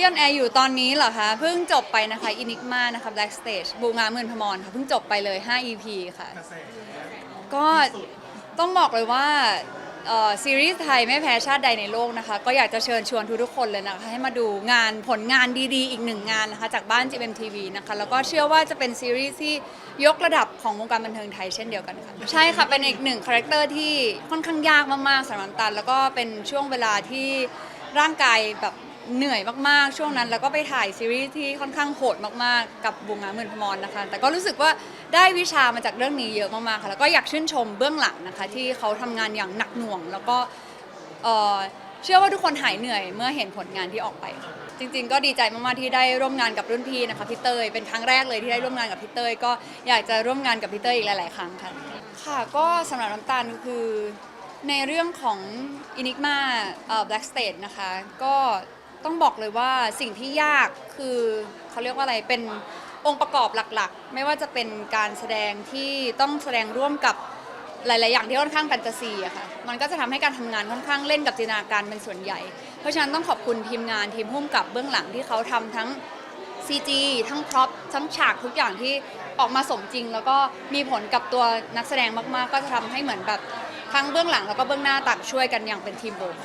ที่ออนแอร์อยู่ตอนนี้เหรอคะ เพิ่งจบไปนะคะอินิกมานะคะ Black Stage บูงาเมือนพมรค่ะเพิ่งจบไปเลย 5 EP ค่ะ กระแสก็ต้องบอกเลยว่าเอ่อซีรีส์ไทยไม่แพ้ชาติใดในโลกนะคะ ก็อยากจะเชิญชวนทุกๆคนเลยนะคะ ให้มาดูงานผลงานดีๆ อีกหนึ่งงานนะคะ จากบ้าน GMTV นะคะ แล้วก็เชื่อว่าจะเป็นซีรีส์ที่ยกระดับของวงการบันเทิงไทยเช่นเดียวกันค่ะ ใช่ค่ะ เป็นอีกหนึ่งคาแรคเตอร์ที่ค่อนข้างยากมากๆสำหรับน้ำตาลแล้วก็เป็นช่วงเวลาที่ร่างกายแบบ เหนื่อยมากๆ ช่วงนั้น แล้วก็ไปถ่ายซีรีส์ที่ค่อนข้างโหดมากๆ กับบุงงาหมื่นพมรนะคะ แต่ก็รู้สึกว่าได้วิชามาจากเรื่องนี้เยอะมากๆ ค่ะ แล้วก็อยากชื่นชมเบื้องหลังนะคะ ที่เขาทำงานอย่างหนักหน่วง แล้วก็เอ่อเชื่อว่าทุกคนหายเหนื่อยเมื่อเห็นผลงานที่ออกไปค่ะ จริงๆ ก็ดีใจมากๆ ที่ได้ร่วมงานกับรุ่นพี่นะคะพี่เตยเป็นครั้งแรกเลยที่ได้ร่วมงานกับพี่เตยก็อยากจะร่วมงานกับพี่เตยอีกหลาย ๆ ครั้งค่ะ ค่ะก็สำหรับน้ำตาลคือในเรื่องของ Enigma เอ่อ Black Stage นะคะ ก็ ต้องบอกเลยว่าสิ่งที่ยากคือเขาเรียกว่าอะไรเป็นองค์ประกอบหลักๆ ไม่ว่าจะเป็นการแสดงที่ต้องแสดงร่วมกับหลายๆ อย่างที่ค่อนข้างแฟนตาซีอะค่ะ มันก็จะทำให้การทำงานค่อนข้างเล่นกับจินตนาการเป็นส่วนใหญ่ เพราะฉะนั้นต้องขอบคุณทีมงานทีมพุ่มกับเบื้องหลังที่เขาทำทั้ง CG ทั้งพร็อพทั้งฉากทุกอย่างที่ออกมาสมจริง แล้วก็มีผลกับตัวนักแสดงมากๆ ก็จะทำให้เหมือนแบบทั้งเบื้องหลังแล้วก็เบื้องหน้าต่างช่วยกันอย่างเป็นทีมเวิร์ค